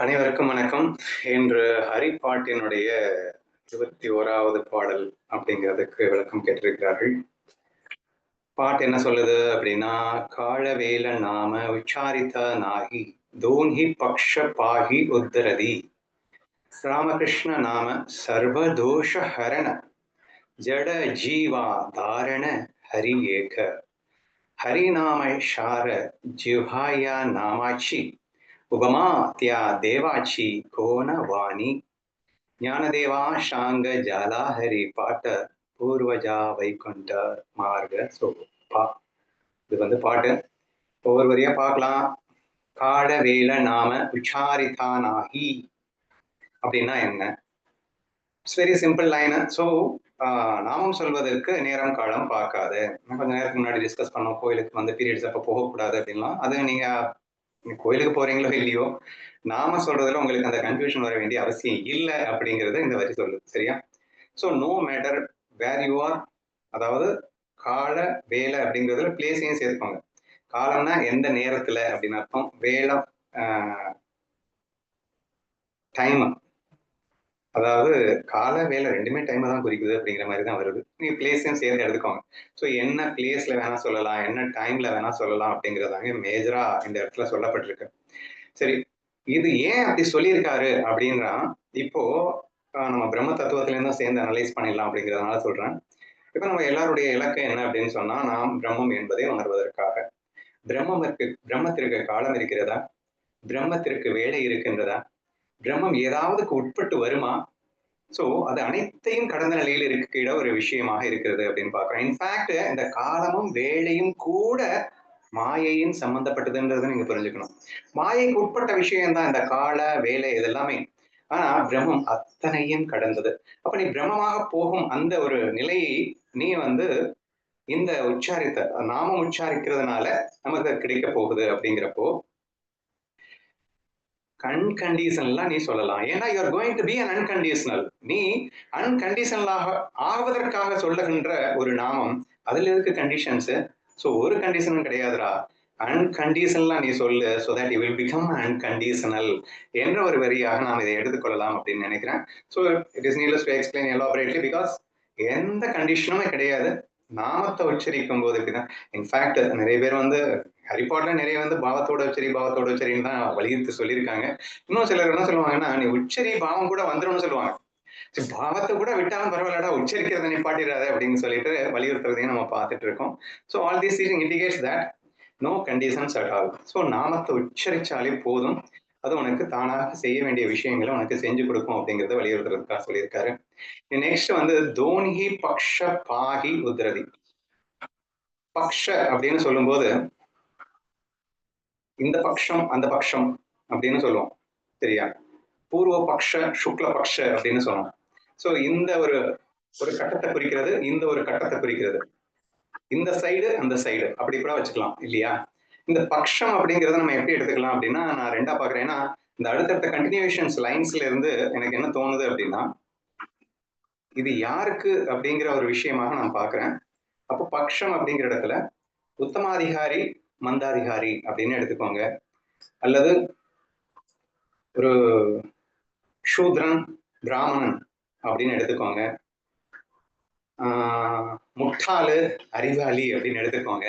அனைவருக்கும் வணக்கம். இன்று ஹரிப்பாட்டினுடைய இருபத்தி ஓராவது பாடல் அப்படிங்கிறதுக்கு விளக்கம் கேட்டிருக்கிறார்கள். பாட்டு என்ன சொல்லுது அப்படின்னா காழவேல நாம உச்சாரித்த நாகி தோன்ஹி பக்ஷ பாகி உத்தரதி. ராமகிருஷ்ண நாம சர்வதோஷ ஹரண ஜட ஜீவா தாரண ஹரி ஏக. ஹரிநாம ஷார ஜிஹாயா நாமாட்சி உபமா தியா தேவாச்சி கோண வாணி ஞானதேவா ஷாங்க ஜாலாஹரி பாட்ட பூர்வஜா வைகுண்ட மார்க சோ பா இது வந்து பாட்டு. ஒவ்வொரு வரியா பார்க்கலாம். காட வேல நாம உச்சாரிதானாகி அப்படின்னா என்ன? It's very simple line so நாமம் சொல்வதற்கு நேரம் காலம் பார்க்காது. கொஞ்சம் நேரத்துக்கு முன்னாடி டிஸ்கஸ் பண்ணோம். கோயிலுக்கு வந்து பீரியட்ஸ் அப்போ போகக்கூடாது அப்படின்லாம். அது நீங்க கோயிலுக்கு போறீங்களோ இல்லையோ நாம சொல்றதுல உங்களுக்கு அந்த கன்ஃபியூஷன் வர வேண்டிய அவசியம் இல்லை அப்படிங்கறது இந்த வரி சொல்லுது சரியா? So no matter where you are அதாவது கால வேலை அப்படிங்கிறதுல பிளேஸையும் சேர்த்துக்கோங்க. காலம்னா எந்த நேரத்துல அப்படின்னு அர்த்தம்? வேலை டைம் அதாவது கால வேலை ரெண்டுமே டைமை தான் குறிக்குது அப்படிங்கிற மாதிரி தான் வருது. நீங்க பிளேஸையும் சேர்ந்து எடுத்துக்கோங்க. ஸோ என்ன பிளேஸ்ல வேணா சொல்லலாம் என்ன டைம்ல வேணா சொல்லலாம் அப்படிங்கிறதாங்க மேஜரா இந்த இடத்துல சொல்லப்பட்டிருக்கு. சரி இது ஏன் அப்படி சொல்லியிருக்காரு அப்படின்னா இப்போ நம்ம பிரம்ம தத்துவத்திலேருந்து தான் சேர்ந்து அனலைஸ் பண்ணிடலாம் அப்படிங்கிறதுனால சொல்றேன். இப்போ நம்ம எல்லாருடைய இலக்கு என்ன அப்படின்னு சொன்னா நாம் பிரம்மம் என்பதை உணர்வதற்காக. இருக்கு பிரம்மத்திற்கு காலம் இருக்கிறதா? பிரம்மத்திற்கு வேலை இருக்கின்றதா? பிரம்மம் ஏதாவதுக்கு உட்பட்டு வருமா? சோ அது அனைத்தையும் கடந்த நிலையில் இருக்கிற ஒரு விஷயமாக இருக்கிறது அப்படின்னு பார்க்குறோம். இன்ஃபேக்ட் இந்த காலமும் வேலையும் கூட மாயையின் சம்பந்தப்பட்டதுன்றதை நீங்க புரிஞ்சுக்கணும். மாயைக்கு உட்பட்ட விஷயம்தான் இந்த கால வேலை இதெல்லாமே. ஆனா பிரம்மம் அத்தனையும் கடந்தது. அப்ப நீ பிரம்மமாக போகும் அந்த ஒரு நிலையை நீ வந்து இந்த உச்சாரித்த நாமம் உச்சாரிக்கிறதுனால நமக்கு கிடைக்க போகுது அப்படிங்கிறப்போ அன்கண்டிஷனலா நீ சொல்லலாம். ஏன்னா you are going to be un unconditional நீ அன்கண்டிஷனலாக ஆவதற்காக சொல்லுகின்ற ஒரு நாமம் அதுல இருக்கு கண்டிஷன்ஸ் ஸோ ஒரு கண்டிஷனும் கிடையாதுடா. அன்கண்டிஷனலா நீ சொல்லு so that you will become unconditional என்ற ஒரு வரியாக நாம் இதை எடுத்துக்கொள்ளலாம் அப்படின்னு நினைக்கிறேன். So it is needless to explain elaborately because எந்த கண்டிஷனுமே கிடையாது. நாமத்தை உச்சரிக்கும் போது இப்படிதான் இன்ஃபேக்ட் நிறைய பேர் வந்து ஹரிபாட்ல நிறைய வந்து பாவத்தோட உச்சரி பாவத்தோட உச்சரின்னு தான் வலியுறுத்தி சொல்லியிருக்காங்க. இன்னும் சிலர் என்ன சொல்லுவாங்கன்னா நீ உச்சரி பாவம் கூட வந்துரும்னு சொல்லுவாங்க. பாவத்தை கூட விட்டாலும் பரவாயில்லடா உச்சரிக்கிறத நிப்பாட்டிடாத அப்படின்னு சொல்லிட்டு வலியுறுத்துறதையும் நம்ம பார்த்துட்டு இருக்கோம். So all these indicates that no conditions at all so நாமத்தை உச்சரிச்சாலே போதும். அது உனக்கு தானாக செய்ய வேண்டிய விஷயங்களை உனக்கு செஞ்சு கொடுக்கும் அப்படிங்கிறத வலியுறுத்துறதுக்காக சொல்லியிருக்காரு. நெக்ஸ்ட் வந்து தோனிஹி பக்ஷ பாகி உத்ரதி. பக்ஷ அப்படின்னு சொல்லும்போது இந்த பக்ஷம் அந்த பக்ஷம் அப்படின்னு சொல்லுவோம். சரியா? பூர்வ பக்ஷ சுக்ல பக்ஷ அப்படின்னு சொல்லுவோம். ஸோ இந்த ஒரு ஒரு கட்டத்தை குறிக்கிறது இந்த ஒரு கட்டத்தை குறிக்கிறது. இந்த சைடு அந்த சைடு அப்படி கூட வச்சுக்கலாம் இல்லையா? இந்த பக்ஷம் அப்படிங்கிறத நம்ம எப்படி எடுத்துக்கலாம் அப்படின்னா நான் ரெண்டா பாக்குறேன் ஏன்னா இந்த அடுத்தடுத்த கண்டினியூஷன்ஸ் லைன்ஸ்ல இருந்து எனக்கு என்ன தோணுது அப்படின்னா இது யாருக்கு அப்படிங்கிற ஒரு விஷயமாக நான் பாக்குறேன் அப்போ பக்ஷம் அப்படிங்கிற இடத்துல உத்தமாதிகாரி மந்தாதிகாரி அப்படின்னு எடுத்துக்கோங்க. அல்லது ஒரு சூத்ரன் பிராமணன் அப்படின்னு எடுத்துக்கோங்க. முட்டாளு அறிவாளி அப்படின்னு எடுத்துக்கோங்க.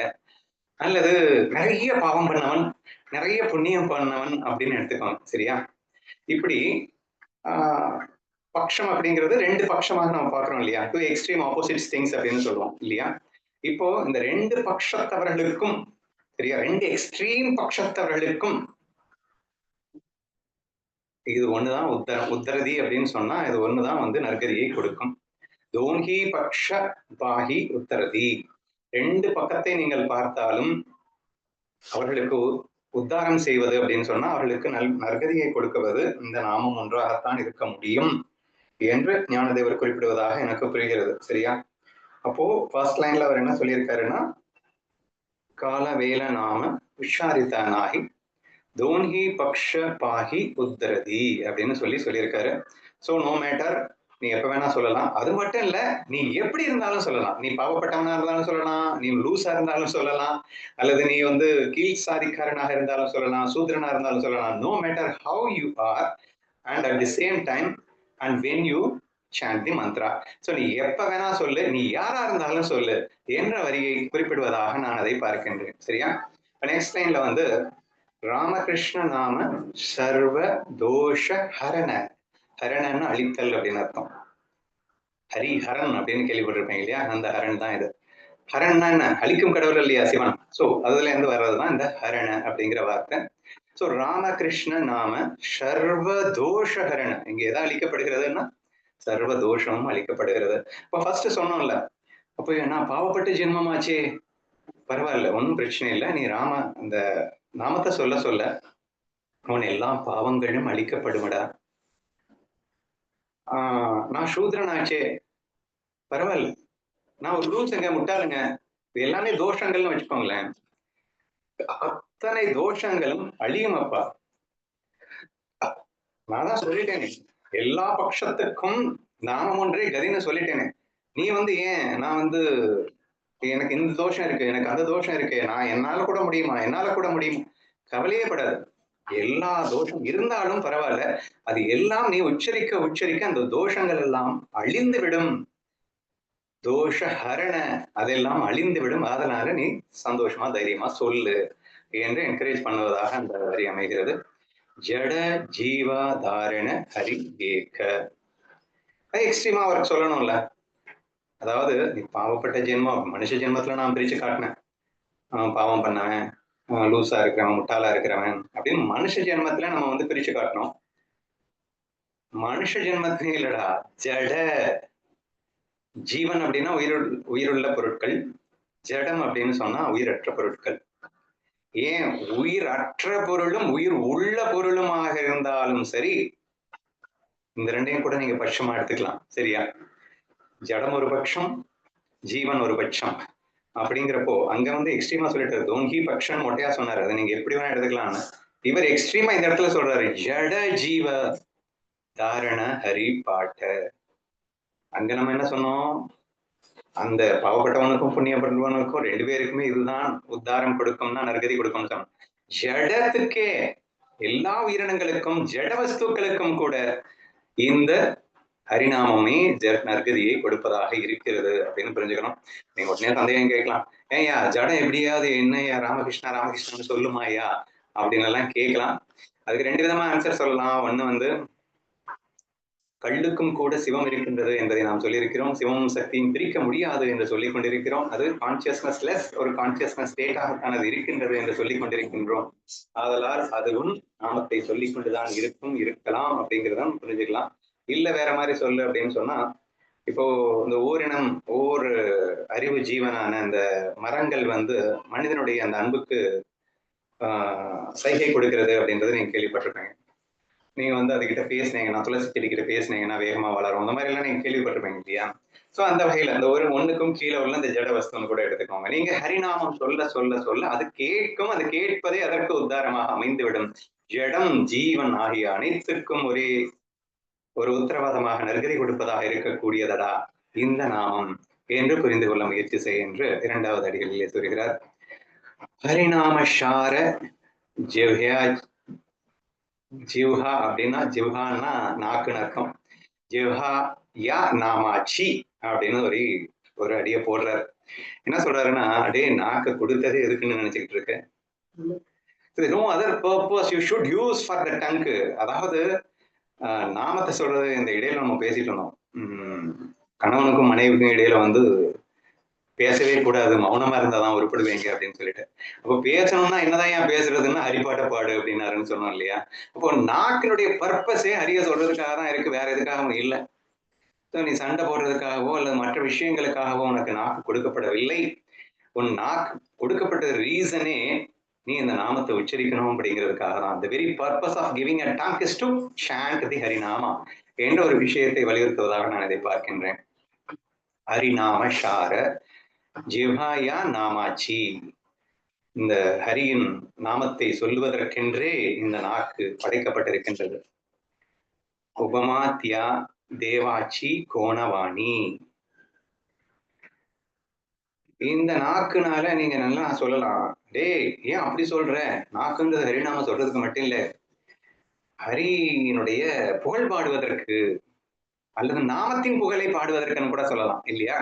அல்லது நிறைய பாவம் பண்ணவன் நிறைய புண்ணியம் பண்ணவன் அப்படின்னு எடுத்துக்கோங்க சரியா? இப்படி பக்ஷம் அப்படிங்கிறது ரெண்டு பட்சமாக நம்ம பார்க்கிறோம் இல்லையா? டூ எக்ஸ்ட்ரீம் ஆப்போசிட் திங்ஸ் அப்படின்னு சொல்லுவோம் இல்லையா? இப்போ இந்த ரெண்டு பட்சத்தவர்களுக்கும் சரியா? ரெண்டு எக்ஸ்ட்ரீம் பட்சத்தவர்களுக்கும் இது ஒண்ணுதான் உத்தர உத்தரதி அப்படின்னு சொன்னா இது ஒண்ணுதான் வந்து நற்கதியை கொடுக்கும். தோங்கி பக்ஷ பாகி உத்தரதி. ரெண்டு பக்கத்தை நீங்கள் பார்த்தாலும் அவர்களுக்கு உத்தாரம் செய்வது அப்படின்னு சொன்னா அவர்களுக்கு நல் நற்கதியை கொடுக்குவது இந்த நாமம் ஒன்றாகத்தான் இருக்க முடியும் என்று ஞானதேவர் குறிப்பிடுவதாக எனக்கு புரிகிறது. சரியா? அப்போ ஃபர்ஸ்ட் லைன்ல அவர் என்ன சொல்லியிருக்காருன்னா கால வேல நாம உஷாரித்தானாகி தோன்ஹி பக்ஷ பாகி உத்தரதி அப்படின்னு சொல்லி சொல்லியிருக்காரு. ஸோ நோ மேட்டர் நீ எப்ப வேணா சொல்லலாம். அது மட்டும் இல்ல நீ எப்படி இருந்தாலும் சொல்லலாம். நீ பாவப்பட்டவனா இருந்தாலும் சொல்லலாம். நீ லூசா இருந்தாலும் சொல்லலாம். அல்லது நீ வந்து கீழ் சாதிக்காரனாக இருந்தாலும் சொல்லலாம் சூத்திரனா இருந்தாலும் சொல்லலாம். No matter how you are and at the same time and when you chant the mantra so நீ எப்ப வேணா சொல்லு. நீ யாரா இருந்தாலும் சொல்லு. என்ற வரியை குறிப்பிடுவதாக நான் அதை பார்க்கின்றேன். சரியா? நெக்ஸ்ட் லைன்ல வந்து ராமகிருஷ்ண நாம சர்வ தோஷ ஹரண ஹரணன்னு அழித்தல் அப்படின்னு அர்த்தம். ஹரி ஹரன் அப்படின்னு கேள்விப்பட்டிருப்பேன் இல்லையா? அந்த ஹரன் தான் இது. ஹரன்னா என்ன? அழிக்கும் கடவுள் இல்லையா சிவன்? சோ அதுல இருந்து வர்றதுதான் இந்த ஹரண அப்படிங்கிற வார்த்தை. சோ ராமகிருஷ்ண நாம சர்வ தோஷ ஹரண இங்க எதா அழிக்கப்படுகிறதுன்னா சர்வ தோஷமும் அழிக்கப்படுகிறது. இப்ப ஃபர்ஸ்ட் சொன்னோம்ல அப்போ நான் பாவப்பட்ட ஜென்மமாச்சே? பரவாயில்ல ஒன்றும் பிரச்சனை இல்லை. நீ ராம அந்த நாமத்தை சொல்ல சொல்ல உன் எல்லா பாவங்களும் அழிக்கப்படுமடா. நான் சூத்ரனாச்சே. பரவாயில்ல. நான் ஒரு லூசுங்க முட்டாளுங்க. இது எல்லாமே தோஷங்கள்னு வச்சுக்கோங்களேன். அத்தனை தோஷங்களும் அழியும் அப்பா நான் தான் சொல்லிட்டேனே. எல்லா பட்சத்துக்கும் நாமம் ஒன்றே கதின்னு சொல்லிட்டேனே. நீ வந்து ஏன்? நான் வந்து எனக்கு இந்த தோஷம் இருக்கு எனக்கு அந்த தோஷம் இருக்கு. நான் என்னால கூட முடியுமா? என்னால கூட முடியுமா? கவலையே படாது. எல்லா தோஷம் இருந்தாலும் பரவாயில்ல. அது எல்லாம் நீ உச்சரிக்க உச்சரிக்க அந்த தோஷங்கள் எல்லாம் அழிந்து விடும் தோஷ ஹரண அதெல்லாம் அழிந்து விடும் அதனால நீ சந்தோஷமா தைரியமா சொல்லு என்று என்கரேஜ் பண்ணுவதாக அந்த வரி அமைகிறது. ஜட ஜீவா தாரண ஹரி ஏக. எக்ஸ்ட்ரீமா அவருக்கு சொல்லணும்ல. அதாவது நீ பாவப்பட்ட ஜென்மம் மனுஷ ஜென்மத்துல நான் பிரிச்சு காட்டினேன். அவன் பாவம் பண்ணவன். லூஸா லூசா இருக்கிறவன் முட்டாளா இருக்கிறவன் அப்படின்னு மனுஷ ஜென்மத்துல நம்ம வந்து பிரிச்சு காட்டணும். மனுஷ ஜென்மத்திலே இல்லடா ஜட. ஜீவன் அப்படின்னா உயிர் உயிருள்ள பொருட்கள். ஜடம் அப்படின்னு சொன்னா உயிரற்ற பொருட்கள். ஏன்? உயிர் அற்ற பொருளும் உயிர் உள்ள பொருளுமாக இருந்தாலும் சரி இந்த ரெண்டையும் கூட நீங்க பட்சமா எடுத்துக்கலாம். சரியா? ஜடம் ஒரு பட்சம் ஜீவன் ஒரு பட்சம். அப்படிங்கிறப்போ அங்க வந்து எக்ஸ்ட்ரீமா சொல்லிட்டு தோங்கி பக்ஷன் மொட்டையா சொன்னாரு. அதை நீங்க எப்படி வேணா எடுத்துக்கலாம்னு. இவர் எக்ஸ்ட்ரீமா இந்த இடத்துல சொல்றாரு. ஜட ஜீவ தாரண ஹரி பாட்ட. அங்க நம்ம என்ன சொன்னோம்? அந்த பாவப்பட்டவனுக்கும் புண்ணியப்பட்டவனுக்கும் ரெண்டு பேருக்குமே இதுதான் உத்தாரம் கொடுக்கும்னா நற்கதி கொடுக்கும் சொன்னோம். ஜடத்துக்கே எல்லா உயிரினங்களுக்கும் ஜட வஸ்துக்களுக்கும் கூட இந்த ஹரிநாமமே ஜ- நற்கதியை கொடுப்பதாக இருக்கிறது அப்படின்னு புரிஞ்சுக்கணும். நீங்க உடனே சந்தேகம் கேட்கலாம். ஏய்யா ஜடம் எப்படியாவது என்னய்யா ராமகிருஷ்ணா ராமகிருஷ்ணன் சொல்லுமா ஐயா அப்படின்னு எல்லாம் கேட்கலாம். அதுக்கு ரெண்டு விதமா ஆன்சர் சொல்லலாம். ஒண்ணு வந்து கல்லுக்கும் கூட சிவம் இருக்கின்றது என்பதை நாம் சொல்லியிருக்கிறோம். சிவமும் சக்தியும் பிரிக்க முடியாது என்று சொல்லிக் கொண்டிருக்கிறோம். அது கான்சியஸ்னஸ் லெஸ் ஒரு கான்சியஸ்னஸ் ஸ்டேட்டாகத்தான் அது இருக்கின்றது என்று சொல்லிக் கொண்டிருக்கின்றோம். ஆதலால் அதுவும் நாமத்தை சொல்லிக் கொண்டுதான் இருக்கும் இருக்கலாம் அப்படிங்கிறதான் புரிஞ்சுக்கலாம். இல்ல வேற மாதிரி சொல்லு அப்படின்னு சொன்னா இப்போ இந்த ஓரினம் ஒவ்வொரு அறிவு ஜீவனான அந்த மரங்கள் வந்து மனிதனுடைய அந்த அன்புக்கு ஆஹ் சைகை கொடுக்கிறது அப்படின்றது நீங்க கேள்விப்பட்டிருப்பீங்க. நீங்க வந்து அதுகிட்ட பேசுனீங்கன்னா துளசி செடி கிட்ட பேசுனீங்கன்னா வேகமா வளரும். அந்த மாதிரி எல்லாம் நீங்க கேள்விப்பட்டிருப்பீங்க இல்லையா? சோ அந்த வகையில அந்த ஒரு ஒண்ணுக்கும் கீழே உள்ள இந்த ஜட வஸ்துன்னு கூட எடுத்துக்கோங்க. நீங்க ஹரிநாமம் சொல்ல சொல்ல சொல்ல அது கேட்கும் அது கேட்பதே அதற்கு உத்தாரமாக அமைந்துவிடும். ஜடம் ஜீவன் ஆகிய அனைத்துக்கும் ஒரே ஒரு உத்தரவாதமாக நற்கதி கொடுப்பதாக இருக்கக்கூடியதடா இந்த நாமம் என்று புரிந்து கொள்ள முயற்சி செய் என்று இரண்டாவது அடிகளிலே சொல்கிறார் ஹரிநாம ஷார ஜிவ்யா ஜிவ்ஹா அப்படின்னா ஜிவ்ஹான்னா நாக்குன்னு அர்த்தம். ஜிவ்ஹா யா நாமாச்சி அப்படின்னு ஒரு ஒரு அடியை போடுறாரு. என்ன சொல்றாருன்னா அடே நாக்கு கொடுத்ததே எதுக்குன்னு நினைச்சுக்கிட்டு இருக்கேன் no other purpose you should use for the tongue அதாவது நாமத்தை சொல்றது இந்த இடையில நம்ம பேசிட்டு இருந்தோம். உம், கணவனுக்கும் மனைவிக்கும் இடையில வந்து பேசவே கூடாது மௌனமா இருந்தாதான் உருப்படுவீங்க அப்படின்னு சொல்லிட்டு. அப்போ பேசணும்னா என்னதான் ஏன் பேசுறதுன்னா ஹரிப்பாட்ட பாடு அப்படின்னாருன்னு சொன்னோம் இல்லையா? அப்போ நாக்கினுடைய பர்பஸே ஹரிய சொல்றதுக்காக தான் இருக்கு வேற எதுக்காகவும் இல்லை. நீ சண்டை போடுறதுக்காகவோ அல்லது மற்ற விஷயங்களுக்காகவோ உனக்கு நாக்கு கொடுக்கப்படவில்லை. உன் நாக்கு கொடுக்கப்பட்ட ரீசனே நீ இந்த நாமத்தை உச்சரிக்கணும் அப்படிங்கிறதுக்காக தான். The very purpose of giving a tongue is to chant Harinama என்ற ஒரு விஷயத்தை வலியுறுத்துவதாக நான் இதை பார்க்கின்றேன். ஹரிநாம ஷார ஜிவாயா நாமாச்சி இந்த ஹரியின் நாமத்தை சொல்லுவதற்கென்றே இந்த நாக்கு படைக்கப்பட்டிருக்கின்றது. உபமாத்தியா தேவாச்சி கோணவாணி இந்த நாக்குனால நீங்க நல்லா சொல்லலாம். டேய் ஏன் அப்படி சொல்ற? நாக்குங்கிறது ஹரிநாம சொல்றதுக்கு மட்டும் இல்ல. ஹரியினுடைய புகழ் பாடுவதற்கு அல்லது நாமத்தின் புகழை பாடுவதற்குன்னு கூட சொல்லலாம் இல்லையா?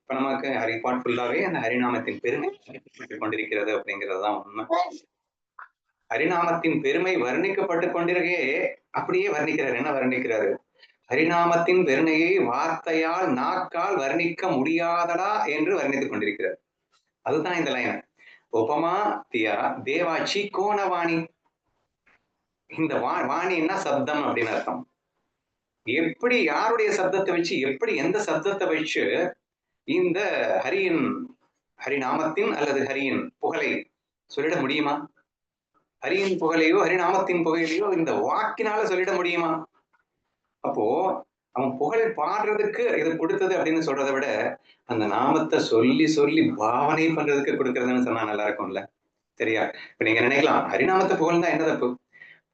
இப்ப நமக்கு ஹரிபாட் ஃபுல்லாவே அந்த ஹரிநாமத்தின் பெருமை கொண்டிருக்கிறது அப்படிங்கிறது தான் உண்மை. ஹரிநாமத்தின் பெருமை வர்ணிக்கப்பட்டு கொண்டிருக்கே அப்படியே வர்ணிக்கிறார். என்ன வர்ணிக்கிறாரு? ஹரிநாமத்தின் பெருமையை வார்த்தையால் நாக்கால் வர்ணிக்க முடியாதடா என்று வர்ணித்துக் கொண்டிருக்கிறார். அதுதான் இந்த லைன் உபமா தியா தேவாச்சி கோணவாணி. இந்த வா வாணின்னா சப்தம் அப்படின்னு அர்த்தம். எப்படி யாருடைய சப்தத்தை வச்சு எப்படி எந்த சப்தத்தை வச்சு இந்த ஹரியின் ஹரிநாமத்தின் அல்லது ஹரியின் புகழை சொல்லிட முடியுமா? ஹரியின் புகழையோ ஹரிநாமத்தின் புகழையோ இந்த வாக்கினால சொல்லிட முடியுமா? அப்போ அவன் புகழ் பாடுறதுக்கு இது கொடுத்தது அப்படின்னு சொல்றதை விட அந்த நாமத்தை சொல்லி சொல்லி பாவனை பண்றதுக்கு கொடுக்கறதுன்னு சொன்னா நல்லா இருக்கும்ல. சரியா? இப்ப நீங்க நினைக்கலாம் ஹரிநாமத்தை புகழ்ந்தா என்ன தப்பு?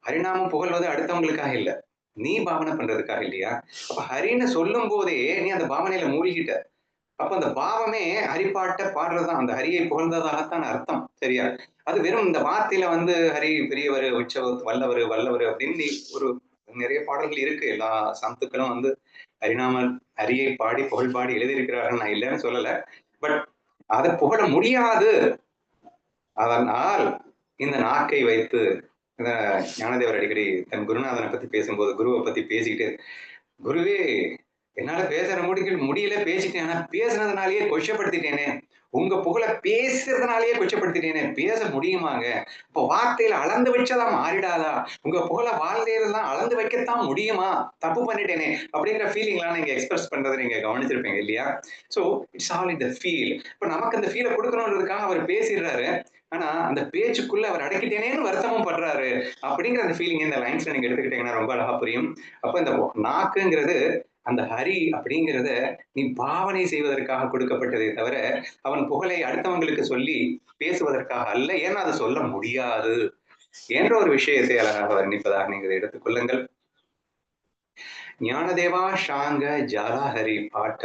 ஹரிநாமம் புகழ்வது அடுத்தவங்களுக்காக இல்ல. நீ பாவனை பண்றதுக்காக இல்லையா? அப்ப ஹரின்னு சொல்லும் போதே நீ அந்த பாவனையில மூழ்கிட்ட. அப்ப அந்த பாவமே ஹரிப்பாட்ட பாடுறதுதான். அந்த ஹரியை புகழ்ந்ததாகத்தான் அர்த்தம். சரியா? அது வெறும் இந்த வார்த்தையில வந்து ஹரி பெரியவர் உற்சவ வல்லவர் வல்லவர் அப்படின்னு நீ ஒரு நிறைய பாடல்கள் இருக்கு. எல்லா சந்துக்களும் வந்து ஹரிநாமல் அரியை பாடி புகழ் பாடி எழுதியிருக்கிறார்கள். நான் இல்லைன்னு சொல்லல. பட் அதை புகழ முடியாது. அதனால் இந்த நாக்கை வைத்து ஞானதேவர் அடிக்கடி தன் குருநாதனை பத்தி பேசும்போது குருவை பத்தி பேசிக்கிட்டு குருவே என்னால பேசுற முடிக்க முடியல பேசிட்டேன். ஆனா பேசுனதுனாலேயே கொச்சப்படுத்திட்டேனே. உங்க புகழை பேசுறதுனாலேயே கொச்சப்படுத்திட்டேனே. பேச முடியுமாங்க? இப்போ வார்த்தையில அளந்து வச்சதா மாறிடாதா? உங்க புகழ வாழ்க்கையில தான் அளந்து வைக்கத்தான் முடியுமா? தப்பு பண்ணிட்டேனே. அப்படிங்கிற ஃபீலிங்லாம் நீங்க எக்ஸ்பிரஸ் பண்றதை நீங்க கவனிச்சிருப்பீங்க இல்லையா? So it's all in the feel இப்ப நமக்கு அந்த ஃபீலை கொடுக்கணுன்றதுக்காக அவர் பேசிடுறாரு. ஆனா அந்த பேச்சுக்குள்ள அவர் அடக்கிட்டேனேன்னு வருத்தமும் படுறாரு. அப்படிங்கிற அந்த ஃபீலிங் இந்த லைன்ஸ்ல நீங்க எடுத்துக்கிட்டீங்கன்னா ரொம்ப அழகா புரியும். அப்ப இந்த நாக்குங்கிறது அந்த ஹரி அப்படிங்கிறத நீ பாவனை செய்வதற்காக கொடுக்கப்பட்டதே தவிர அவன் புகழை அடுத்தவங்களுக்கு சொல்லி பேசுவதற்காக அல்ல. ஏன்னா அதை சொல்ல முடியாது என்ற ஒரு விஷயத்தை அழகாக வர்ணிப்பதாக நீங்கள் எடுத்துக்கொள்ளுங்கள் ஞானதேவா ஷாங்க ஜாலாஹரி பாட்ட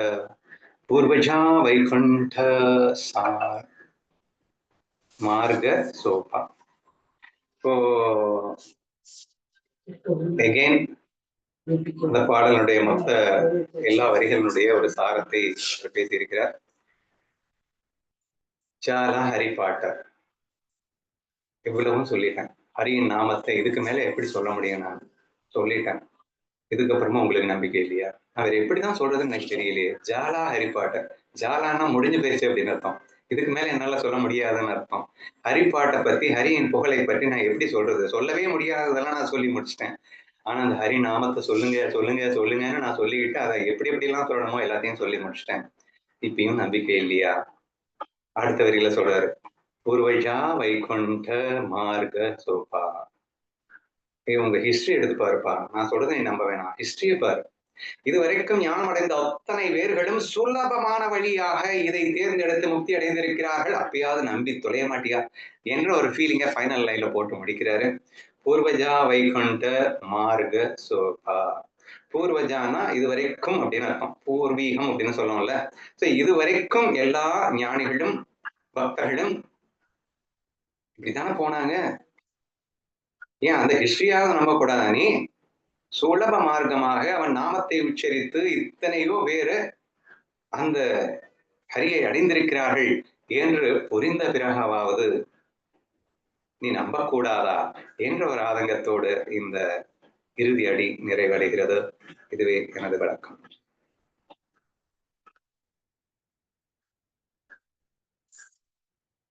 பூர்வஜா வைகுண்ட சார். மார்க சோபா. இப்போ எகெயின் இந்த பாடலுடைய மொத்த எல்லா வரிகளினுடைய ஒரு சாரத்தை பேசியிருக்கிறார். சாலா ஹரி பாட்டர். இவ்வளவும் சொல்லிட்டேன். ஹரியின் நாமத்தை இதுக்கு மேல எப்படி சொல்ல முடியும் நான்? சொல்லிட்டேன். இதுக்கப்புறமா உங்களுக்கு நம்பிக்கை இல்லையா? அவர் எப்படிதான் சொல்றதுன்னு எனக்கு தெரியலையே. ஜாலா ஹரிப்பாட்டர் ஜாலான்னா முடிஞ்சு போயிடுச்சு அப்படின்னு அர்த்தம். இதுக்கு மேல என்னால சொல்ல முடியாதுன்னு அர்த்தம். ஹரிப்பாட்டை பத்தி ஹரியின் புகழை பற்றி நான் எப்படி சொல்றது? சொல்லவே முடியாததெல்லாம் நான் சொல்லி முடிச்சிட்டேன். ஆனா அந்த ஹரி நாமத்தை சொல்லுங்க சொல்லுங்க சொல்லுங்கன்னு நான் சொல்லிக்கிட்டு அதை எப்படி எப்படி எல்லாம் சொல்லணுமோ எல்லாத்தையும் சொல்லி முடிச்சிட்டேன். இப்பயும் நம்பிக்கை இல்லையா? அடுத்த வரியில சொல்றாரு பூர்வஜா வைகுண்ட மார்க சோபா. உங்க ஹிஸ்டரி எடுத்து பாருப்பா. நான் சொல்றதை நீ நம்ப வேணாம். ஹிஸ்டரியை பாரு. இது வரைக்கும் ஞானம் அடைந்த அத்தனை பேர்களும் சுலபமான வழியாக இதை தேர்ந்தெடுத்து முக்தி அடைந்திருக்கிறார்கள். அப்பயாவது நம்பி தொலைய மாட்டியா? என்ற ஒரு ஃபீலிங்க ஃபைனல் லைன்ல போட்டு முடிக்கிறாரு. பூர்வஜா வைகுண்ட மார்க சோபா. பூர்வஜானா இது வரைக்கும் அப்படின்னு அர்த்தம். பூர்வீகம் அப்படின்னு சொல்லுவோம்ல. சோ இது வரைக்கும் எல்லா ஞானிகளும் பக்தர்களும் இப்படித்தானே போனாங்க? ஏன் அந்த ஹிஸ்டரியாக நம்ப கூடாதா நீ? சுலப மார்க்கமாக அவன் நாமத்தை உச்சரித்து இத்தனையோ பேரு அந்த ஹரியை அடைந்திருக்கிறார்கள் என்று புரிந்த பிறகாவது நீ நம்பக்கூடாதா என்ற ஒரு ஆதங்கத்தோடு இந்த இறுதி அடி நிறைவடைகிறது. இதுவே எனது விளக்கம்